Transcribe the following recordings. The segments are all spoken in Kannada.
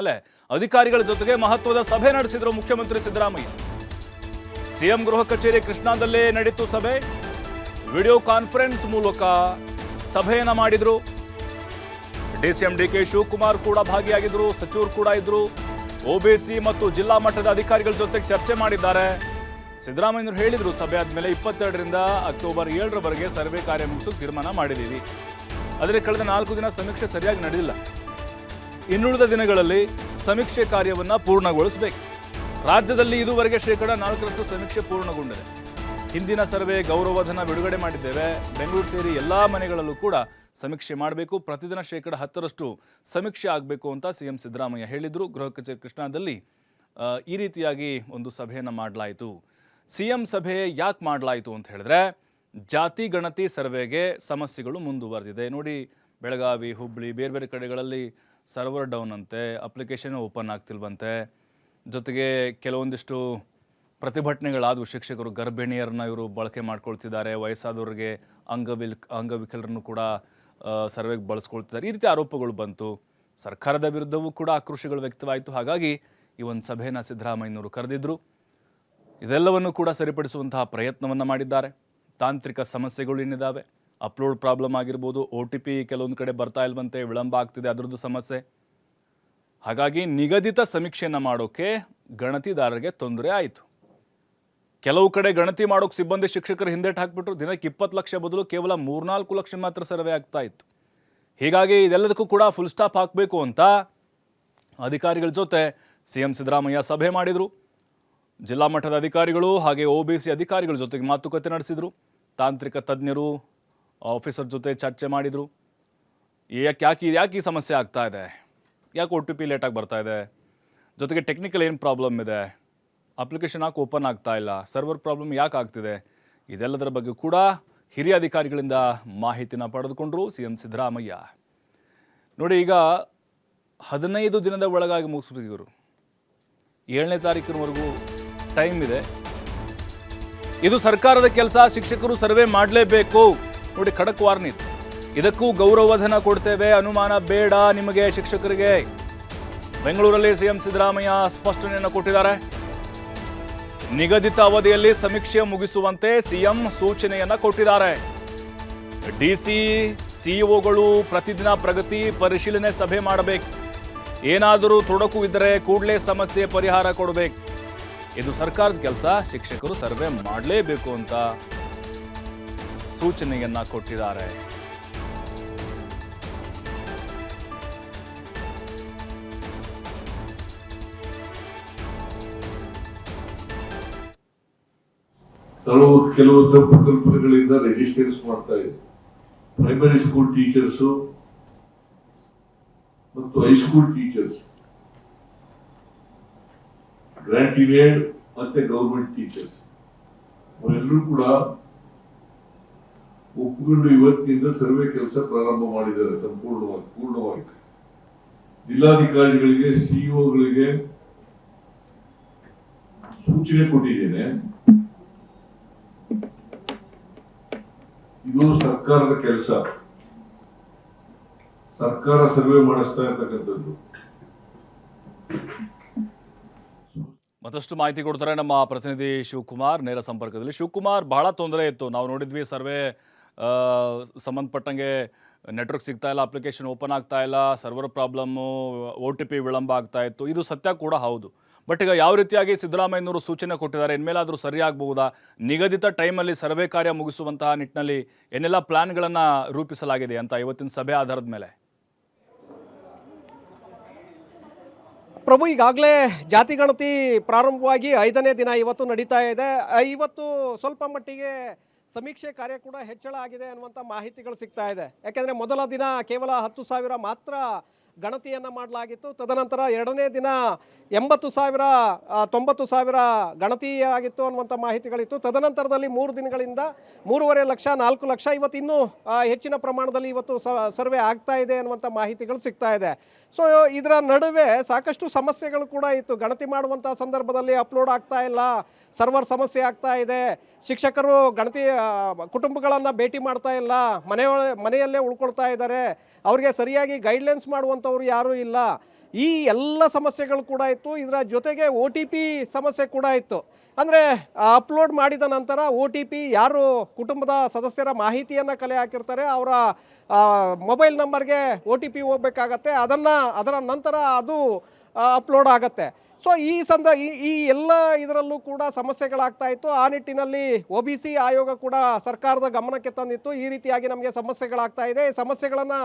ಮೇಲೆ ಅಧಿಕಾರಿಗಳ ಜೊತೆಗೆ ಮಹತ್ವದ ಸಭೆ ನಡೆಸಿದರು ಮುಖ್ಯಮಂತ್ರಿ ಸಿದ್ದರಾಮಯ್ಯ. ಸಿಎಂ ಗೃಹ ಕಚೇರಿ ಕೃಷ್ಣಾದಲ್ಲೇ ನಡೀತು ಸಭೆ. ವಿಡಿಯೋ ಕಾನ್ಫರೆನ್ಸ್ ಮೂಲಕ ಸಭೆಯನ್ನ ಮಾಡಿದ್ರು. ಡಿಸಿಎಂ ಡಿ ಕೆ ಶಿವಕುಮಾರ್ ಕೂಡ ಭಾಗಿಯಾಗಿದ್ರು, ಸಚಿವರು ಕೂಡ ಇದ್ರು. ಒಬಿಸಿ ಮತ್ತು ಜಿಲ್ಲಾ ಮಟ್ಟದ ಅಧಿಕಾರಿಗಳ ಜೊತೆಗೆ ಚರ್ಚೆ ಮಾಡಿದ್ದಾರೆ. ಸಿದ್ದರಾಮಯ್ಯನವರು ಹೇಳಿದ್ರು, ಸಭೆ ಆದ್ಮೇಲೆ ಇಪ್ಪತ್ತೆರಡರಿಂದ ಅಕ್ಟೋಬರ್ ಏಳರವರೆಗೆ ಸರ್ವೆ ಕಾರ್ಯ ಮುಗಿಸೋಕೆ ತೀರ್ಮಾನ ಮಾಡಿದ್ದೀವಿ. ಆದರೆ ಕಳೆದ ನಾಲ್ಕು ದಿನ ಸಮೀಕ್ಷೆ ಸರಿಯಾಗಿ ನಡೆದಿಲ್ಲ. ಇನ್ನುಳಿದ ದಿನಗಳಲ್ಲಿ ಸಮೀಕ್ಷೆ ಕಾರ್ಯವನ್ನು ಪೂರ್ಣಗೊಳಿಸಬೇಕು. ರಾಜ್ಯದಲ್ಲಿ ಇದುವರೆಗೆ ಶೇಕಡ ನಾಲ್ಕರಷ್ಟು ಸಮೀಕ್ಷೆ ಪೂರ್ಣಗೊಂಡಿದೆ. ಹಿಂದಿನ ಸರ್ವೆ ಗೌರವಧನ ಬಿಡುಗಡೆ ಮಾಡಿದ್ದೇವೆ. ಬೆಂಗಳೂರು ಸೇರಿ ಎಲ್ಲ ಮನೆಗಳಲ್ಲೂ ಕೂಡ ಸಮೀಕ್ಷೆ ಮಾಡಬೇಕು. ಪ್ರತಿದಿನ ಶೇಕಡ ಹತ್ತರಷ್ಟು ಸಮೀಕ್ಷೆ ಆಗಬೇಕು ಅಂತ ಸಿ ಎಂ ಸಿದ್ದರಾಮಯ್ಯ ಹೇಳಿದರು. ಗೃಹ ಕಚೇರಿ ಕೃಷ್ಣಾದಲ್ಲಿ ಈ ರೀತಿಯಾಗಿ ಒಂದು ಸಭೆಯನ್ನು ಮಾಡಲಾಯಿತು. ಸಿ ಎಂ ಸಭೆ ಯಾಕೆ ಮಾಡಲಾಯಿತು ಅಂತ ಹೇಳಿದ್ರೆ, ಜಾತಿ ಗಣತಿ ಸರ್ವೆಗೆ ಸಮಸ್ಯೆಗಳು ಮುಂದುವರೆದಿದೆ. ನೋಡಿ, ಬೆಳಗಾವಿ ಹುಬ್ಬಳ್ಳಿ ಬೇರೆ ಬೇರೆ ಕಡೆಗಳಲ್ಲಿ ಸರ್ವರ್ ಡೌನ್ ಅಂತೆ, ಅಪ್ಲಿಕೇಶನ್ ಓಪನ್ ಆಗ್ತಿಲ್ವಂತೆ. ಜೊತೆಗೆ ಕೆಲವೊಂದಿಷ್ಟು ಪ್ರತಿಭಟನೆಗಳಾದವು ಶಿಕ್ಷಕರು, ಗರ್ಭಿಣಿಯರನ್ನ ಇವರು ಬಳಕೆ ಮಾಡ್ಕೊಳ್ತಿದ್ದಾರೆ, ವಯಸ್ಸಾದವ್ರಿಗೆ ಅಂಗವಿಲ್, ಅಂಗವಿಕಲರನ್ನು ಕೂಡ ಸರ್ವೆಗೆ ಬಳಸ್ಕೊಳ್ತಿದ್ದಾರೆ. ಈ ರೀತಿ ಆರೋಪಗಳು ಬಂತು. ಸರ್ಕಾರದ ವಿರುದ್ಧವೂ ಕೂಡ ಆಕ್ರೋಶಗಳು ವ್ಯಕ್ತವಾಯಿತು. ಹಾಗಾಗಿ ಈ ಒಂದು ಸಭೆಯನ್ನು ಸಿದ್ದರಾಮಯ್ಯನವರು ಕರೆದಿದ್ರು. ಇದೆಲ್ಲವನ್ನು ಕೂಡ ಸರಿಪಡಿಸುವಂತಹ ಪ್ರಯತ್ನವನ್ನು ಮಾಡಿದ್ದಾರೆ. ತಾಂತ್ರಿಕ ಸಮಸ್ಯೆಗಳು ಏನಿದ್ದಾವೆ ಅಪ್ಲೋಡ್ ಪ್ರಾಬ್ಲಮ್ ಆಗಿರ್ಬೋದು ಒ ಟಿ ಪಿ ಕೆಲವೊಂದು ಕಡೆ ಬರ್ತಾ ಇಲ್ವಂತೆ, ವಿಳಂಬ ಆಗ್ತಿದೆ, ಅದರದ್ದು ಸಮಸ್ಯೆ. ಹಾಗಾಗಿ ನಿಗದಿತ ಸಮೀಕ್ಷೆಯನ್ನು ಮಾಡೋಕ್ಕೆ ಗಣತಿದಾರರಿಗೆ ತೊಂದರೆ ಆಯಿತು. ಕೆಲವು ಕಡೆ ಗಣತಿ ಮಾಡೋಕೆ ಸಿಬ್ಬಂದಿ ಶಿಕ್ಷಕರು ಹಿಂದೇಟು ಹಾಕ್ಬಿಟ್ರು, ದಿನಕ್ಕೆ ಇಪ್ಪತ್ತು ಲಕ್ಷ ಬದಲು ಕೇವಲ ಮೂರ್ನಾಲ್ಕು ಲಕ್ಷ ಮಾತ್ರ ಸರ್ವೆ ಆಗ್ತಾ ಇತ್ತು. ಹೀಗಾಗಿ ಇದೆಲ್ಲದಕ್ಕೂ ಕೂಡ ಫುಲ್ ಸ್ಟಾಪ್ ಹಾಕಬೇಕು ಅಂತ ಅಧಿಕಾರಿಗಳ ಜೊತೆ ಸಿ ಎಂ ಸಿದ್ದರಾಮಯ್ಯ ಸಭೆ ಮಾಡಿದರು. ಜಿಲ್ಲಾ ಮಟ್ಟದ ಅಧಿಕಾರಿಗಳು ಹಾಗೆ ಒ ಬಿ ಸಿ ಅಧಿಕಾರಿಗಳ ಜೊತೆಗೆ ಮಾತುಕತೆ ನಡೆಸಿದರು. ತಾಂತ್ರಿಕ ತಜ್ಞರು ಆಫೀಸರ್ ಜೊತೆ ಚರ್ಚೆ ಮಾಡಿದರು. ಯಾಕೆ ಯಾಕೆ ಯಾಕೆ ಈ ಸಮಸ್ಯೆ ಆಗ್ತಾ ಇದೆ? ಯಾಕೆ ಒ ಟಿ ಪಿ ಲೇಟಾಗಿ ಬರ್ತಾ ಇದೆ? ಜೊತೆಗೆ ಟೆಕ್ನಿಕಲ್ ಏನು ಪ್ರಾಬ್ಲಮ್ ಇದೆ? ಅಪ್ಲಿಕೇಶನ್ ಯಾಕೆ ಓಪನ್ ಆಗ್ತಾ ಇಲ್ಲ? ಸರ್ವರ್ ಪ್ರಾಬ್ಲಮ್ ಯಾಕೆ ಆಗ್ತಿದೆ? ಇದೆಲ್ಲದರ ಬಗ್ಗೆ ಕೂಡ ಹಿರಿಯ ಅಧಿಕಾರಿಗಳಿಂದ ಮಾಹಿತಿನ ಪಡೆದುಕೊಂಡ್ರು ಸಿ ಎಂ ಸಿದ್ದರಾಮಯ್ಯ. ನೋಡಿ, ಈಗ ಹದಿನೈದು ದಿನದ ಒಳಗಾಗಿ ಮುಗಿಸ್ಬೇಕು ಇವರು. ಏಳನೇ ತಾರೀಕಿನವರೆಗೂ ಟೈಮ್ ಇದೆ. ಇದು ಸರ್ಕಾರದ ಕೆಲಸ, ಶಿಕ್ಷಕರು ಸರ್ವೆ ಮಾಡಲೇಬೇಕು. ನೋಡಿ, ಖಡಕ್ ವಾರ್ನಿ ಇದಕ್ಕೂ ಗೌರವಧನ ಕೊಡ್ತೇವೆ, ಅನುಮಾನ ಬೇಡ ನಿಮಗೆ ಶಿಕ್ಷಕರಿಗೆ. ಬೆಂಗಳೂರಲ್ಲಿ ಸಿಎಂ ಸಿದ್ದರಾಮಯ್ಯ ಸ್ಪಷ್ಟನೆಯನ್ನು ಕೊಟ್ಟಿದ್ದಾರೆ. ನಿಗದಿತ ಅವಧಿಯಲ್ಲಿ ಸಮೀಕ್ಷೆ ಮುಗಿಸುವಂತೆ ಸಿಎಂ ಸೂಚನೆಯನ್ನ ಕೊಟ್ಟಿದ್ದಾರೆ. ಡಿಸಿ ಸಿಇಒಗಳು ಪ್ರತಿದಿನ ಪ್ರಗತಿ ಪರಿಶೀಲನೆ ಸಭೆ ಮಾಡಬೇಕು. ಏನಾದರೂ ತೊಡಕು ಇದ್ದರೆ ಕೂಡಲೇ ಸಮಸ್ಯೆ ಪರಿಹಾರ ಕೊಡಬೇಕು. ಇದು ಸರ್ಕಾರದ ಕೆಲಸ, ಶಿಕ್ಷಕರು ಸರ್ವೆ ಮಾಡಲೇಬೇಕು ಅಂತ. ಸೂಚನೆಯನ್ನ ಕೊಟ್ಟಿದ್ದಾರೆ. ಕೆಲವು ಕೆಲವು ತಪ್ಪು ಕಲ್ಪನೆಗಳಿಂದ ರಿಜಿಸ್ಟರ್ಸ್ ಮಾಡ್ತಾ ಇದೆ ಪ್ರೈಮರಿ ಸ್ಕೂಲ್ ಟೀಚರ್ಸು ಮತ್ತು high school teachers grant aided ಮತ್ತೆ ಗೌರ್ಮೆಂಟ್ ಟೀಚರ್ಸ್ ಅವರೆಲ್ಲರೂ ಕೂಡ ಒಪ್ಪಿಕೊಂಡು ಇವತ್ತಿನಿಂದ ಸರ್ವೆ ಕೆಲಸ ಪ್ರಾರಂಭ ಮಾಡಿದ್ದಾರೆ ಸಂಪೂರ್ಣವಾಗಿ, ಪೂರ್ಣವಾಗಿ. ಜಿಲ್ಲಾಧಿಕಾರಿಗಳಿಗೆ ಸಿಇಒಗಳಿಗೆ ಸೂಚನೆ ಕೊಟ್ಟಿದ್ದೇನೆ. ಇದು ಸರ್ಕಾರದ ಕೆಲಸ. ಸರ್ಕಾರ ಸರ್ವೆ ಮಾಡಿಸ್ತಾ ಇರ್ತಕ್ಕಂಥದ್ದು. ಮತ್ತಷ್ಟು ಮಾಹಿತಿ ಕೊಡ್ತಾರೆ ನಮ್ಮ ಪ್ರತಿನಿಧಿ ಶಿವಕುಮಾರ್, ನೇರ ಸಂಪರ್ಕದಲ್ಲಿ. ಶಿವಕುಮಾರ್, ಬಹಳ ತೊಂದರೆ ಇತ್ತು. ನಾವು ನೋಡಿದ್ವಿ ಸರ್ವೆ ಸಂಬಂಧಪಟ್ಟಂಗೆ ನೆಟ್ವರ್ಕ್ ಸಿಗ್ತಾ ಇಲ್ಲ ಅಪ್ಲಿಕೇಶನ್ ಓಪನ್ ಆಗ್ತಾ ಇಲ್ಲ server problem O T P ವಿಳಂಬ ಆಗ್ತಾ ಇತ್ತು. ಇದು ಸತ್ಯ ಕೂಡ ಹೌದು. ಬಟ್ ಈಗ ಯಾವ ರೀತಿಯಾಗಿ ಸಿದ್ದರಾಮಯ್ಯನವರು ಸೂಚನೆ ಕೊಟ್ಟಿದ್ದಾರೆ, ಇನ್ಮೇಲಾದರೂ ಸರಿಯಾಗಬಹುದಾ ನಿಗದಿತ ಟೈಮಲ್ಲಿ ಸರ್ವೆ ಕಾರ್ಯ ಮುಗಿಸುವಂತಹ ನಿಟ್ಟಿನಲ್ಲಿ ಏನೆಲ್ಲ ಪ್ಲ್ಯಾನ್ಗಳನ್ನು ರೂಪಿಸಲಾಗಿದೆ ಅಂತ ಇವತ್ತಿನ ಸಭೆ ಆಧಾರದ ಮೇಲೆ? ಪ್ರಭು, ಈಗಾಗಲೇ ಜಾತಿ ಗಣತಿ ಪ್ರಾರಂಭವಾಗಿ ಐದನೇ ದಿನ ಇವತ್ತು ನಡೀತಾ ಇದೆ. ಇವತ್ತು ಸ್ವಲ್ಪ ಮಟ್ಟಿಗೆ ಸಮೀಕ್ಷೆ ಕಾರ್ಯ ಕೂಡ ಹೆಚ್ಚಳ ಆಗಿದೆ ಅನ್ನುವಂಥ ಮಾಹಿತಿಗಳು ಸಿಗ್ತಾ ಇದೆ. ಯಾಕೆಂದರೆ ಮೊದಲ ದಿನ ಕೇವಲ ಹತ್ತು ಸಾವಿರ ಮಾತ್ರ ಗಣತಿಯನ್ನು ಮಾಡಲಾಗಿತ್ತು. ತದನಂತರ ಎರಡನೇ ದಿನ ಎಂಬತ್ತು ಸಾವಿರ ತೊಂಬತ್ತು ಸಾವಿರ ಗಣತಿಯಾಗಿತ್ತು ಅನ್ನುವಂಥ ಮಾಹಿತಿಗಳಿತ್ತು. ತದನಂತರದಲ್ಲಿ ಮೂರು ದಿನಗಳಿಂದ ಮೂರುವರೆ ಲಕ್ಷ, ನಾಲ್ಕು ಲಕ್ಷ ಇವತ್ತು ಇನ್ನೂ ಹೆಚ್ಚಿನ ಪ್ರಮಾಣದಲ್ಲಿ ಇವತ್ತು ಸರ್ವೆ ಆಗ್ತಾ ಇದೆ ಅನ್ನುವಂಥ ಮಾಹಿತಿಗಳು ಸಿಗ್ತಾ ಇದೆ. ಸೊ ಇದರ ನಡುವೆ ಸಾಕಷ್ಟು ಸಮಸ್ಯೆಗಳು ಕೂಡ ಇತ್ತು. ಗಣತಿ ಮಾಡುವಂಥ ಸಂದರ್ಭದಲ್ಲಿ ಅಪ್ಲೋಡ್ ಆಗ್ತಾ ಇಲ್ಲ. ಸರ್ವರ್ ಸಮಸ್ಯೆ ಆಗ್ತಾ ಇದೆ. ಶಿಕ್ಷಕರು ಗಣತಿ ಕುಟುಂಬಗಳನ್ನು ಭೇಟಿ ಮಾಡ್ತಾ ಇಲ್ಲ. ಮನೆ ಮನೆಯಲ್ಲೇ ಉಳ್ಕೊಳ್ತಾ ಇದ್ದಾರೆ. ಅವರಿಗೆ ಸರಿಯಾಗಿ ಗೈಡ್ಲೈನ್ಸ್ ಮಾಡುವಂಥವ್ರು ಯಾರೂ ಇಲ್ಲ. ಈ ಎಲ್ಲ ಸಮಸ್ಯೆಗಳು ಕೂಡ ಇತ್ತು ಇದರ ಜೊತೆಗೆ ಒ ಟಿ ಪಿ ಸಮಸ್ಯೆ ಕೂಡ ಇತ್ತು ಅಂದರೆ ಅಪ್ಲೋಡ್ ಮಾಡಿದ ನಂತರ ಓ ಟಿ ಪಿ ಯಾರು ಕುಟುಂಬದ ಸದಸ್ಯರ ಮಾಹಿತಿಯನ್ನು ಕಲೆ ಹಾಕಿರ್ತಾರೆ, ಅವರ ಮೊಬೈಲ್ ನಂಬರ್ಗೆ ಒ ಟಿ ಪಿ ಹೋಗ್ಬೇಕಾಗತ್ತೆ. ಅದನ್ನು, ಅದರ ನಂತರ ಅದು ಅಪ್ಲೋಡ್ ಆಗತ್ತೆ. ಸೊ ಈ ಸಂದ, ಈ ಎಲ್ಲ ಇದರಲ್ಲೂ ಕೂಡ ಸಮಸ್ಯೆಗಳಾಗ್ತಾ ಇತ್ತು. ಆ ನಿಟ್ಟಿನಲ್ಲಿ ಒ ಬಿ ಸಿ ಆಯೋಗ ಕೂಡ ಸರ್ಕಾರದ ಗಮನಕ್ಕೆ ತಂದಿತ್ತು. ಈ ರೀತಿಯಾಗಿ ನಮಗೆ ಸಮಸ್ಯೆಗಳಾಗ್ತಾ ಇದೆ. ಸಮಸ್ಯೆಗಳನ್ನು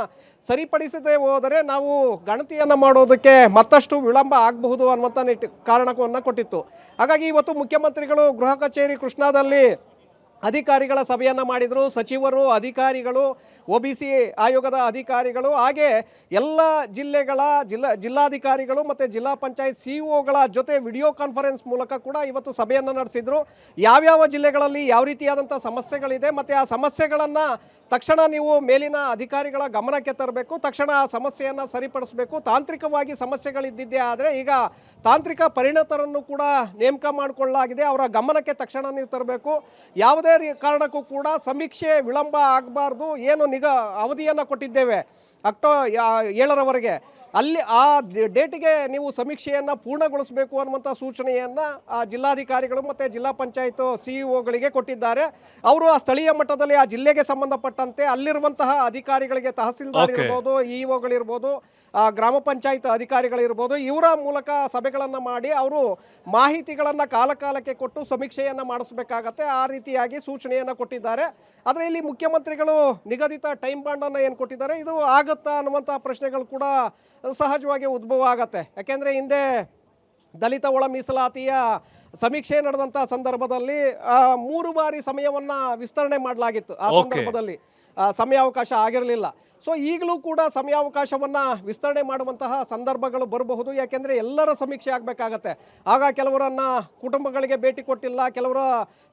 ಸರಿಪಡಿಸದೆ ಹೋದರೆ ನಾವು ಗಣತಿಯನ್ನು ಮಾಡೋದಕ್ಕೆ ಮತ್ತಷ್ಟು ವಿಳಂಬ ಆಗಬಹುದು ಅನ್ನುವಂಥ ನಿಟ್ಟು ಕಾರಣವನ್ನು ಕೊಟ್ಟಿತ್ತು. ಹಾಗಾಗಿ ಇವತ್ತು ಮುಖ್ಯಮಂತ್ರಿಗಳು ಗೃಹ ಕಚೇರಿ ಕೃಷ್ಣಾದಲ್ಲಿ ಅಧಿಕಾರಿಗಳ ಸಭೆಯನ್ನು ಮಾಡಿದರು, ಸಚಿವರು, ಅಧಿಕಾರಿಗಳು ಒ ಬಿ ಸಿ ಆಯೋಗದ ಅಧಿಕಾರಿಗಳು, ಹಾಗೆ ಎಲ್ಲ ಜಿಲ್ಲೆಗಳ ಜಿಲ್ಲಾ, ಜಿಲ್ಲಾಧಿಕಾರಿಗಳು ಮತ್ತು ಜಿಲ್ಲಾ ಪಂಚಾಯತ್ ಸಿ ಒಗಳ ಜೊತೆ ವಿಡಿಯೋ ಕಾನ್ಫರೆನ್ಸ್ ಮೂಲಕ ಕೂಡ ಇವತ್ತು ಸಭೆಯನ್ನು ನಡೆಸಿದರು. ಯಾವ್ಯಾವ ಜಿಲ್ಲೆಗಳಲ್ಲಿ ಯಾವ ರೀತಿಯಾದಂಥ ಸಮಸ್ಯೆಗಳಿದೆ, ಮತ್ತು ಆ ಸಮಸ್ಯೆಗಳನ್ನು ತಕ್ಷಣ ನೀವು ಮೇಲಿನ ಅಧಿಕಾರಿಗಳ ಗಮನಕ್ಕೆ ತರಬೇಕು, ತಕ್ಷಣ ಆ ಸಮಸ್ಯೆಯನ್ನು ಸರಿಪಡಿಸಬೇಕು. ತಾಂತ್ರಿಕವಾಗಿ ಸಮಸ್ಯೆಗಳಿದ್ದಿದ್ದೇ ಆದರೆ ಈಗ ತಾಂತ್ರಿಕ ಪರಿಣತರನ್ನು ಕೂಡ ನೇಮಕ ಮಾಡಿಕೊಳ್ಳಲಾಗಿದೆ. ಅವರ ಗಮನಕ್ಕೆ ತಕ್ಷಣ ನೀವು ತರಬೇಕು. ಯಾವುದೇ ಕಾರಣಕ್ಕೂ ಕೂಡ ಸಮೀಕ್ಷೆ ವಿಳಂಬ ಆಗಬಾರ್ದು. ಏನು ನಿಗ ಅವಧಿಯನ್ನು ಕೊಟ್ಟಿದ್ದೇವೆ ಅಕ್ಟೋ ಏಳರವರೆಗೆ. ಅಲ್ಲಿ ಆ ಡೇಟಿಗೆ ನೀವು ಸಮೀಕ್ಷೆಯನ್ನು ಪೂರ್ಣಗೊಳಿಸಬೇಕು ಅನ್ನುವಂಥ ಸೂಚನೆಯನ್ನು ಆ ಜಿಲ್ಲಾಧಿಕಾರಿಗಳು ಮತ್ತು ಜಿಲ್ಲಾ ಪಂಚಾಯತ್ ಸಿ ಒಗಳಿಗೆ ಕೊಟ್ಟಿದ್ದಾರೆ. ಅವರು ಆ ಸ್ಥಳೀಯ ಮಟ್ಟದಲ್ಲಿ ಆ ಜಿಲ್ಲೆಗೆ ಸಂಬಂಧಪಟ್ಟಂತೆ ಅಲ್ಲಿರುವಂತಹ ಅಧಿಕಾರಿಗಳಿಗೆ ತಹಸೀಲ್ದಾರ್. ಇರ್ಬೋದು ಇ ಒಗಳಿರ್ಬೋದು ಆ ಗ್ರಾಮ ಪಂಚಾಯತ್ ಅಧಿಕಾರಿಗಳಿರ್ಬೋದು ಇವರ ಮೂಲಕ ಸಭೆಗಳನ್ನು ಮಾಡಿ ಅವರು ಮಾಹಿತಿಗಳನ್ನು ಕಾಲಕಾಲಕ್ಕೆ ಕೊಟ್ಟು ಸಮೀಕ್ಷೆಯನ್ನು ಮಾಡಿಸ್ಬೇಕಾಗತ್ತೆ. ಆ ರೀತಿಯಾಗಿ ಸೂಚನೆಯನ್ನು ಕೊಟ್ಟಿದ್ದಾರೆ. ಆದರೆ ಇಲ್ಲಿ ಮುಖ್ಯಮಂತ್ರಿಗಳು ನಿಗದಿತ ಟೈಮ್ ಬಾಂಡನ್ನು ಏನು ಕೊಟ್ಟಿದ್ದಾರೆ? ಇದು ಆಗುತ್ತಾ ಅನ್ನುವಂಥ ಪ್ರಶ್ನೆಗಳು ಕೂಡ ಸಹಜವಾಗಿ ಉದ್ಭವ ಆಗತ್ತೆ. ಯಾಕೆಂದರೆ ಹಿಂದೆ ದಲಿತ ಒಳ ಮೀಸಲಾತಿಯ ಸಮೀಕ್ಷೆ ನಡೆದಂಥ ಸಂದರ್ಭದಲ್ಲಿ ಆ, ಮೂರು ಬಾರಿ ಸಮಯವನ್ನು ವಿಸ್ತರಣೆ ಮಾಡಲಾಗಿತ್ತು. ಆ ಸಂದರ್ಭದಲ್ಲಿ ಸಮಯಾವಕಾಶ ಆಗಿರಲಿಲ್ಲ. ಸೊ ಈಗಲೂ ಕೂಡ ಸಮಯಾವಕಾಶವನ್ನು ವಿಸ್ತರಣೆ ಮಾಡುವಂತಹ ಸಂದರ್ಭಗಳು ಬರಬಹುದು. ಯಾಕೆಂದರೆ ಎಲ್ಲರ ಸಮೀಕ್ಷೆ ಆಗಬೇಕಾಗತ್ತೆ. ಆಗ ಕೆಲವರನ್ನ ಕುಟುಂಬಗಳಿಗೆ ಭೇಟಿ ಕೊಟ್ಟಿಲ್ಲ ಕೆಲವರ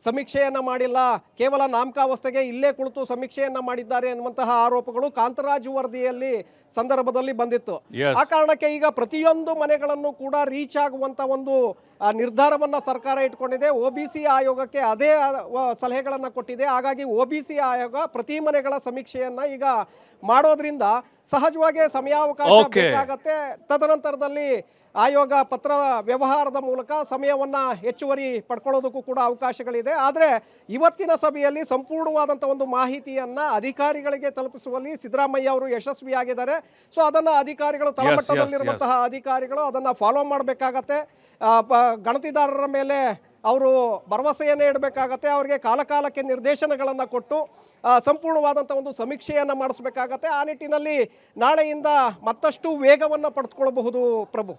ಸಮೀಕ್ಷೆಯನ್ನು ಮಾಡಿಲ್ಲ ಕೇವಲ ನಾಮಕಾವಸ್ಥೆಗೆ ಇಲ್ಲೇ ಕುಳಿತು ಸಮೀಕ್ಷೆಯನ್ನು ಮಾಡಿದ್ದಾರೆ ಎನ್ನುವಂತಹ ಆರೋಪಗಳು ಕಾಂತರಾಜು ವರದಿಯಲ್ಲಿ ಸಂದರ್ಭದಲ್ಲಿ ಬಂದಿತ್ತು. ಆ ಕಾರಣಕ್ಕೆ ಈಗ ಪ್ರತಿಯೊಂದು ಮನೆಗಳನ್ನು ಕೂಡ ರೀಚ್ ಆಗುವಂಥ ಒಂದು ನಿರ್ಧಾರವನ್ನ ಸರ್ಕಾರ ಇಟ್ಕೊಂಡಿದೆ. ಒ ಬಿ ಸಿ ಆಯೋಗಕ್ಕೆ ಅದೇ ಸಲಹೆಗಳನ್ನು ಕೊಟ್ಟಿದೆ. ಹಾಗಾಗಿ ಒ ಬಿ ಸಿ ಆಯೋಗ ಪ್ರತಿ ಮನೆಗಳ ಸಮೀಕ್ಷೆಯನ್ನ ಈಗ ಮಾಡೋದ್ರಿಂದ ಸಹಜವಾಗಿ ಸಮಯಾವಕಾಶ Okay. ಬೇಕಾಗತ್ತೆ. ತದನಂತರದಲ್ಲಿ ಆಯೋಗ ಪತ್ರ ವ್ಯವಹಾರದ ಮೂಲಕ ಸಮಯವನ್ನ ಹೆಚ್ಚುವರಿ ಪಡ್ಕೊಳ್ಳೋದಕ್ಕೂ ಕೂಡ ಅವಕಾಶಗಳಿದೆ. ಆದರೆ ಇವತ್ತಿನ ಸಭೆಯಲ್ಲಿ ಸಂಪೂರ್ಣವಾದಂಥ ಒಂದು ಮಾಹಿತಿಯನ್ನ ಅಧಿಕಾರಿಗಳಿಗೆ ತಲುಪಿಸುವಲ್ಲಿ ಸಿದ್ದರಾಮಯ್ಯ ಅವರು ಯಶಸ್ವಿಯಾಗಿದ್ದಾರೆ. ಸೊ ಅದನ್ನ ಅಧಿಕಾರಿಗಳು ತಳಮಟ್ಟದಲ್ಲಿರುವಂತಹ ಅಧಿಕಾರಿಗಳು ಅದನ್ನ ಫಾಲೋ ಮಾಡಬೇಕಾಗತ್ತೆ. ಗಣತಿದಾರರ ಮೇಲೆ ಅವರು ಭರವಸೆಯನ್ನು ಇಡಬೇಕಾಗತ್ತೆ, ಅವರಿಗೆ ಕಾಲಕಾಲಕ್ಕೆ ನಿರ್ದೇಶನಗಳನ್ನು ಕೊಟ್ಟು ಸಂಪೂರ್ಣವಾದಂಥ ಒಂದು ಸಮೀಕ್ಷೆಯನ್ನು ಮಾಡಿಸ್ಬೇಕಾಗತ್ತೆ. ಆ ನಿಟ್ಟಿನಲ್ಲಿ ನಾಳೆಯಿಂದ ಮತ್ತಷ್ಟು ವೇಗವನ್ನು ಪಡೆದುಕೊಳ್ಳಬಹುದು ಪ್ರಭು.